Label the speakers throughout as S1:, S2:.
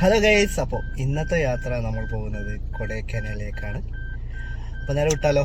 S1: Hello guys അപ്പോൾ ഇന്നത്തെ യാത്ര നമ്മൾ പോകുന്നത് കൊടൈക്കനാലിലേക്കാണ്. അപ്പോൾ നേരെ വിട്ടാലോ?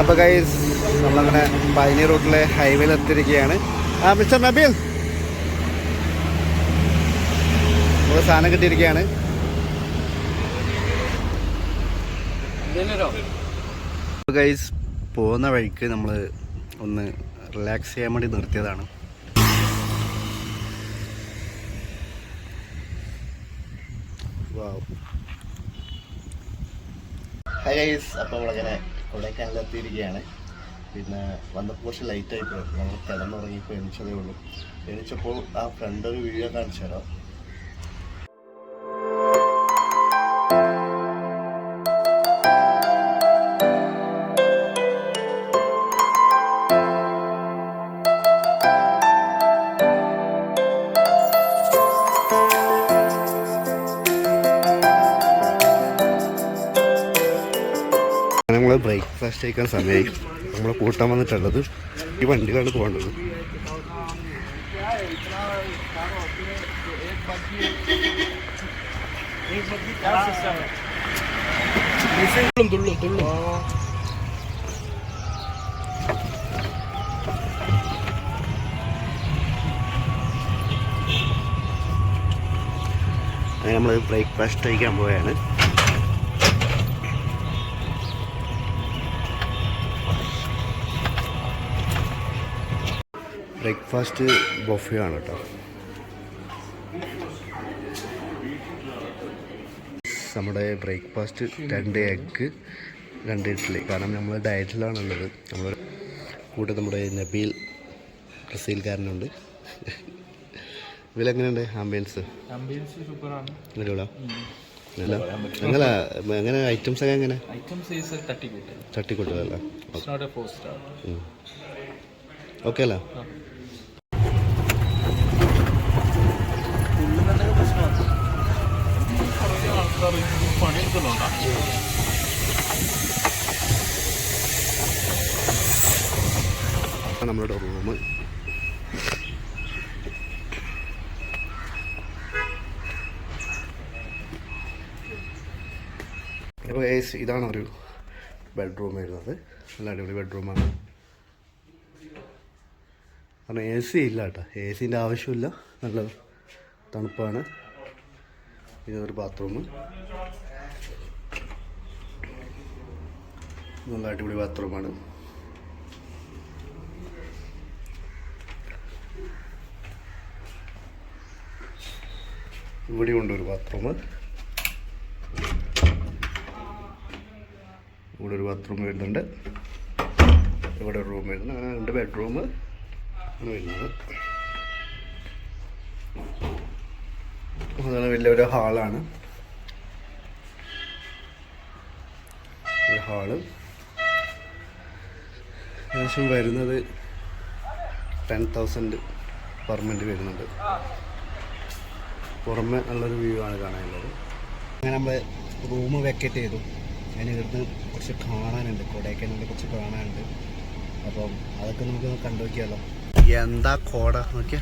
S1: അപ്പോൾ ഗൈസ് നമ്മളങ്ങനെ പൈനി റൂട്ടിലെ ഹൈവേയിൽ എത്തിയിരിക്കുകയാണ്. ആ മിസ്റ്റർ നബീൽ. നമ്മുടെ സാധനം കിട്ടിയിരിക്കുകയാണ്. ഗൈസ് പോകുന്ന വഴിക്ക് നമ്മൾ ഒന്ന് റിലാക്സ് ചെയ്യാൻ വേണ്ടി നിർത്തിയതാണ്. ഹായ് ഗൈസ് അപ്പോൾ നമ്മളിങ്ങനെ കൊടൈക്കനാലിൽ എത്തിയിരിക്കുകയാണ് പിന്നെ വന്നപ്പോൾ കുറച്ച് ലൈറ്റ് ആയിപ്പോയി പോയി. നമ്മൾ കിടന്നുറങ്ങിയപ്പോൾ എണിച്ചതേ ഉള്ളൂ. എണിച്ചപ്പോൾ ആ ഫ്രണ്ട് ഒരു വീഡിയോ കാണിച്ചു തരാം ബ്രേക്ക്ഫാസ്റ്റ് കഴിക്കാൻ സമയമായി നമ്മളെ കൂട്ടാൻ വന്നിട്ടുള്ളത് ഈ വണ്ടികളാണ് പോകേണ്ടത്.
S2: തുള്ളും
S1: നമ്മൾ ബ്രേക്ക്ഫാസ്റ്റ് കഴിക്കാൻ പോവുകയാണ്. ബ്രേക്ക്ഫാസ്റ്റ് ബൊഫേ ആണ് കേട്ടോ. നമ്മുടെ ബ്രേക്ക്ഫാസ്റ്റ് രണ്ട് എഗ്ഗ് രണ്ട് ഇഡ്ഡലി കാരണം നമ്മൾ ഡയറ്റിലാണുള്ളത്. നമ്മൾ കൂടെ നമ്മുടെ നബീൽ ബ്രസീൽക്കാരനുണ്ട് ഇതിലെങ്ങനെയുണ്ട് ആംബിയൻസ് അടിപൊളിയാ. അല്ല ഐറ്റംസ് ഒക്കെ എങ്ങനെ?
S2: ഐറ്റംസ്
S1: ഓക്കെ അല്ല നമ്മളുടെ റൂം ഇതാണ് ഒരു ബെഡ്റൂം വരുന്നത് നല്ല അടിപൊളി ബെഡ്റൂമാണ് കാരണം എ സി ഇല്ല കേട്ടോ. എ സിന്റെ ആവശ്യമില്ല. നല്ല തണുപ്പാണ്. ഇതൊരു ബാത്റൂം നല്ല അടിപൊളി ബാത്റൂമാണ് ഇവിടെ ഉണ്ട് ഒരു ബാത്റൂം ഇവിടെ ഒരു ബാത്റൂം വരുന്നുണ്ട്. ഇവിടെ ഒരു റൂം വരുന്നുണ്ട്. അങ്ങനെ രണ്ട് ബെഡ്റൂം ആണ് വരുന്നത് അതുപോലെ വലിയൊരു ഹാളാണ്. ഹാൾ. ഏകദേശം വരുന്നത് ടെൻ തൗസൻഡ് പെർമെന്റ് വരുന്നുണ്ട്. പുറമെ നല്ലൊരു വ്യൂ ആണ് കാണാനുള്ളത് അങ്ങനെ നമ്മൾ റൂം വെക്കറ്റ് ചെയ്തു. അതിന് ഇവിടുന്ന് കുറച്ച് കാണാനുണ്ട്. കൊടൈക്കനാലിൽ കുറച്ച് കാണാനുണ്ട്. അപ്പം അതൊക്കെ നമുക്ക് കണ്ടു നോക്കിയാലോ എന്താ കോട? നോക്കിയ.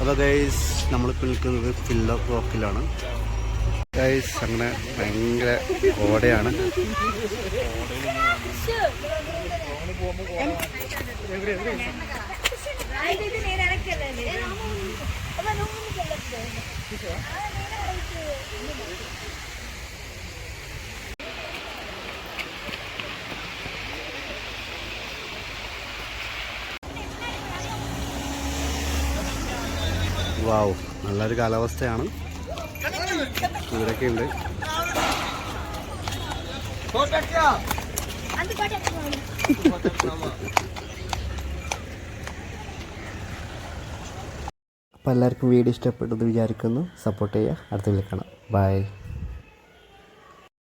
S1: അപ്പോൾ ഗൈസ് നമ്മളിപ്പോൾ നിൽക്കുന്നത് ഫില്ലർ റോക്കിലാണ് ഗൈസ് അങ്ങനെ ഭയങ്കര കോടയാണ്.
S3: ഇത് ഞാൻ ഇറക്കല്ലേ അപ്പൊ നമുക്ക്
S1: വാവ് നല്ലൊരു കാലാവസ്ഥയാണ്. ഇവിടെയൊക്കെ ഉണ്ട് അപ്പോൾ എല്ലാവർക്കും വീഡിയോ ഇഷ്ടപ്പെട്ടെന്ന് വിചാരിക്കുന്നു. സപ്പോർട്ട് ചെയ്യുക. അടുത്ത വിളിക്കണം ബൈ